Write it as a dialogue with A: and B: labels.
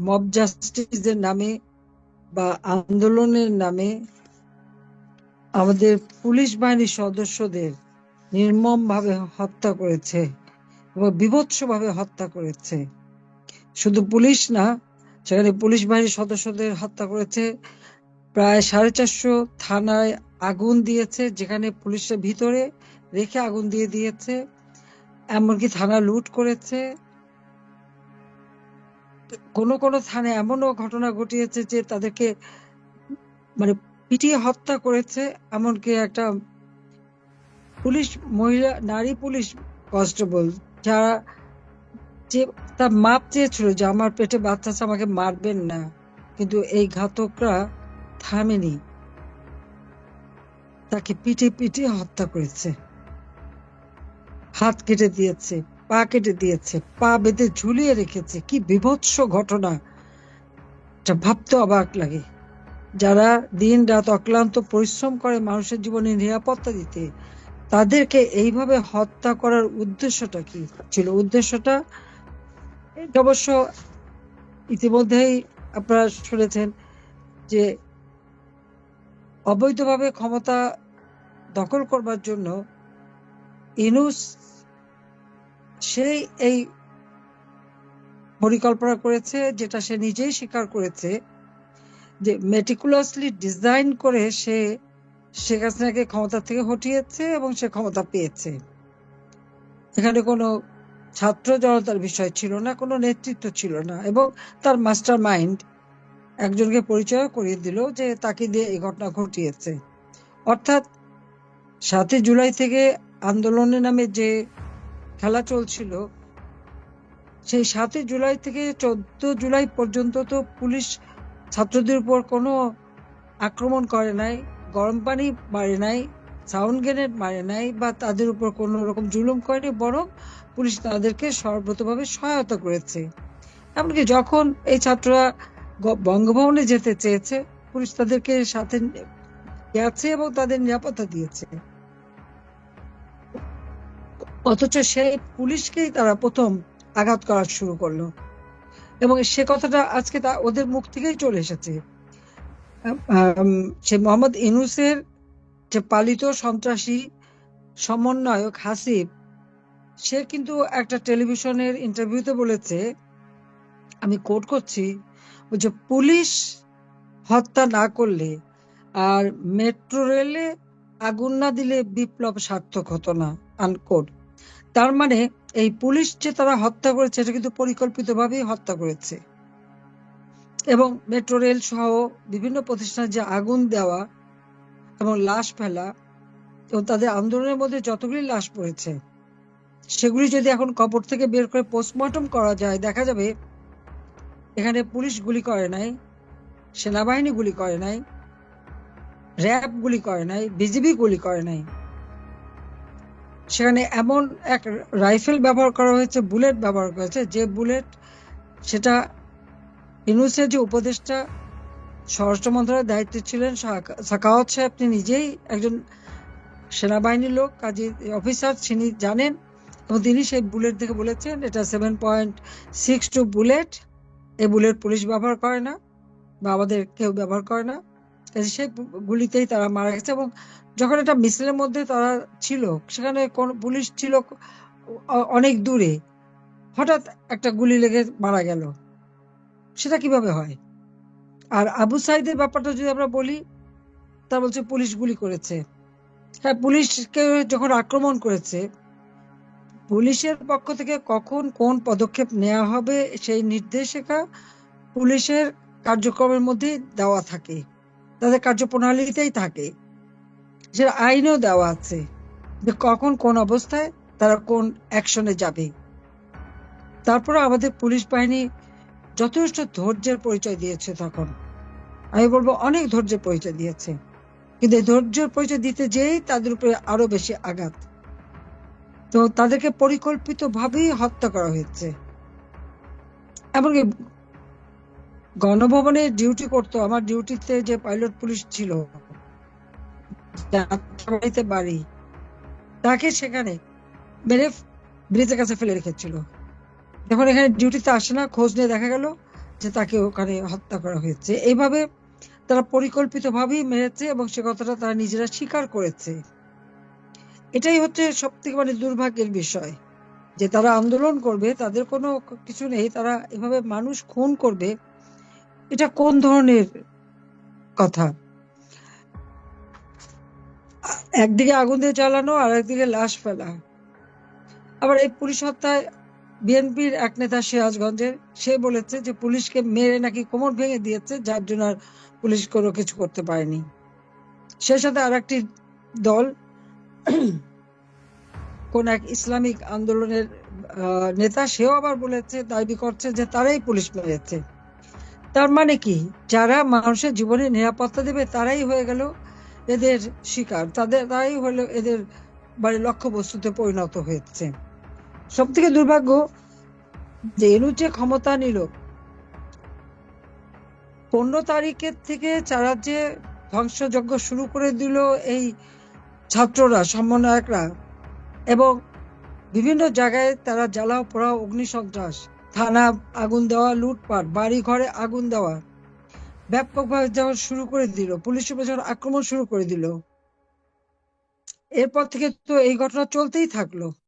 A: Mob জাস্টিসের নামে বা আন্দোলনের নামে আমাদের পুলিশ বাহিনীর সদস্যদের নির্মমভাবে হত্যা করেছে এবং বিভৎসভাবে হত্যা করেছে। শুধু পুলিশ না, সেখানে পুলিশ বাহিনীর সদস্যদের হত্যা করেছে। প্রায় সাড়ে চারশো থানায় আগুন দিয়েছে, যেখানে পুলিশের ভিতরে রেখে আগুন দিয়ে দিয়েছে। এমনকি থানা লুট করেছে। কোনো কোনো থানায় এমনও ঘটনা ঘটিয়েছে যে তাদেরকে মানে পিটিয়ে হত্যা করেছে, এমনকি একটা পুলিশ মহিলা, নারী পুলিশ কনস্টেবল যারা যে তার মাপ চেয়েছিল যে আমার পেটে বাচ্চা আমাকে মারবেন না। কিন্তু এই ঘাতকরা থামেনি। তাকে পিটে পিটে হত্যা করেছে। হাত কেটে দিয়েছে। পা কেটে দিয়েছে, পা বেঁধে ঝুলিয়ে রেখেছে। কি বিভৎস ঘটনা। ভাবতে অবাক লাগে। যারা দিন রাত অক্লান্ত পরিশ্রম করে মানুষের জীবনে নিরাপত্তা দিতে, তাদেরকে এইভাবে হত্যা করার উদ্দেশ্যটা কি ছিল? উদ্দেশ্যটা অবশ্য ইতিমধ্যেই আপনারা শুনেছেন যে অবৈধভাবে ক্ষমতা দখল করবার জন্য ইনুস সেই এই পরিকল্পনা করেছে, যেটা সে নিজেই স্বীকার করেছে, যে মেটিকুলাসলি ডিজাইন করে সে শেখ হাসিনাকে ক্ষমতা থেকে হটিয়েছে এবং সে ক্ষমতা পেয়েছে। এখানে কোনো ছাত্র জনতার বিষয় ছিল না, কোনো নেতৃত্ব ছিল না এবং তার মাস্টার মাইন্ড একজনকে পরিচয় করিয়ে দিল যে তাকে দিয়ে এই ঘটনা ঘটিয়েছে। অর্থাৎ সাতই জুলাই থেকে আন্দোলনের নামে যে খেলা চলছিল। সেই সাতই জুলাই থেকে চোদ্দ জুলাই পর্যন্ত তো পুলিশ ছাত্রদের উপর কোনো আক্রমণ করে নাই, গরম পানি মারে নাই, সাউন্ড গ্রেনেড মারে নাই বা তাদের উপর কোনো রকম জুলুম করেনি, বরং পুলিশ তাদেরকে সর্বতভাবে সহায়তা করেছে। এমনকি যখন এই ছাত্ররা বঙ্গভবনে যেতে চেয়েছে, পুলিশ তাদেরকে সাথে গেছে এবং তাদের নিরাপত্তা দিয়েছে। অথচ সেই পুলিশকেই তারা প্রথম আঘাত করা শুরু করল। এবং সে কথাটা আজকে তা ওদের মুখ থেকেই চলে এসেছে। সে মোহাম্মদ ইনুসের যে পালিত সন্ত্রাসী সমন্বয়ক হাসিব, সে কিন্তু একটা টেলিভিশনের ইন্টারভিউতে বলেছে, আমি কোট করছি যে পুলিশ হত্যা না করলে আর মেট্রো রেলে আগুন না দিলে বিপ্লব সার্থক হতো না আনকোট তার মানে এই পুলিশ যে তারা হত্যা করেছে, এটা কিন্তু পরিকল্পিতভাবেই হত্যা করেছে। এবং মেট্রো রেল সহ বিভিন্ন প্রতিষ্ঠানে যে আগুন দেওয়া এবং লাশ ফেলা এবং তাদের আন্দোলনের মধ্যে যতগুলি লাশ পড়েছে, সেগুলি যদি এখন কবর থেকে বের করে পোস্টমর্টম করা যায়, দেখা যাবে এখানে পুলিশ গুলি করে নাই, সেনাবাহিনী গুলি করে নাই, র্যাব গুলি করে নাই, বিজিবি গুলি করে নাই। সেখানে এমন এক রাইফেল ব্যবহার করা হয়েছে, বুলেট ব্যবহার করা হয়েছে, যে বুলেট সেটা ইউনুসের যে উপদেষ্টা, স্বরাষ্ট্র মন্ত্রণালয়ের দায়িত্বে ছিলেন সাকা- সাকাওয়াত সাহেব, তিনি নিজেই একজন সেনাবাহিনীর লোক, কাজী অফিসার, তিনি জানেন এবং তিনি সেই বুলেট দেখে বলেছেন, এটা seven point six two bullet এই বুলেট পুলিশ ব্যবহার করে না বা আমাদের কেউ ব্যবহার করে না। সেই গুলিতেই তারা মারা গেছে এবং যখন এটা মিছিলের মধ্যে তারা ছিল, সেখানে কোন পুলিশ ছিল অনেক দূরে, হঠাৎ একটা গুলি লেগে মারা গেল। সেটা কীভাবে হয়? আর আবু সাইদের ব্যাপারটা যদি আমরা বলি তা বলছে পুলিশ গুলি করেছে। হ্যাঁ পুলিশকে যখন আক্রমণ করেছে, পুলিশের পক্ষ থেকে কখন কোন পদক্ষেপ নেওয়া হবে সেই নির্দেশিকা পুলিশের কার্যক্রমের মধ্যে দেওয়া থাকে। তাদের কার্যপ্রণালীতেই থাকে। সেটা আইনেও দেওয়া আছে যে কখন কোন অবস্থায় তারা কোন অ্যাকশনে যাবে। তারপরে আমাদের পুলিশ বাহিনী যথেষ্ট ধৈর্যের পরিচয় দিয়েছে তখন। আমি বলব অনেক ধৈর্যের পরিচয় দিয়েছে। কিন্তু ধৈর্যের পরিচয় দিতে যেই তাদের উপরে আরও বেশি আঘাত। তো তাদেরকে পরিকল্পিত ভাবেই হত্যা করা হয়েছে। এমনকি গণভবনে ডিউটি করতো। আমার ডিউটিতে যে পাইলট পুলিশ ছিল বাড়ি, তাকে সেখানে মেরে ব্রিজের কাছে ফেলে রেখেছিল। যখন এখানে ডিউটিতে আসে না, খোঁজ নিয়ে দেখা গেল যে তাকে ওখানে হত্যা করা হয়েছে। এইভাবে তারা পরিকল্পিতভাবেই মেরেছে এবং সে কথাটা তারা নিজেরা স্বীকার করেছে। এটাই হচ্ছে সব থেকে মানে দুর্ভাগ্যের বিষয়, যে তারা আন্দোলন করবে, তাদের কোনো কিছু নেই, তারা এভাবে মানুষ খুন করবে এটা কোন ধরনের কথা? একদিকে আগুন দিয়ে জ্বালানো, আর একদিকে লাশ ফেলা। আবার এই পুলিশ হত্যায় বিএনপির এক নেতা সিরাজগঞ্জের, সে বলেছে যে পুলিশকে মেরে নাকি কোমর ভেঙে দিয়েছে, যার জন্য আর পুলিশ কোনো কিছু করতে পারেনি। সে সাথে আর একটি দল, কোন এক ইসলামিক আন্দোলনের নেতা, সেও আবার বলেছে, দাবি করছে যে তারাই পুলিশ মেরেছে। তার মানে কি? যারা মানুষের জীবনে নিরাপত্তা দেবে, তারাই হয়ে গেল এদের শিকার। তাদের, তারাই হলো এদের মানে লক্ষ্যবস্তুতে পরিণত হয়েছে। সব থেকে দুর্ভাগ্য যে এনু যে ক্ষমতা নিল, পনেরো তারিখের থেকে চারা যে ধ্বংসযজ্ঞ শুরু করে দিল এই ছাত্ররা, সমন্বয়করা এবং বিভিন্ন জায়গায় তারা জ্বালাও পোড়াও, অগ্নিসন্ত্রাস থানা আগুন দেওয়া, লুটপাট বাড়ি ঘরে আগুন দেওয়া। ব্যাপকভাবে যাওয়া শুরু করে দিল। পুলিশ প্রশাসন আক্রমণ শুরু করে দিল। এরপর থেকে তো এই ঘটনা চলতেই থাকল।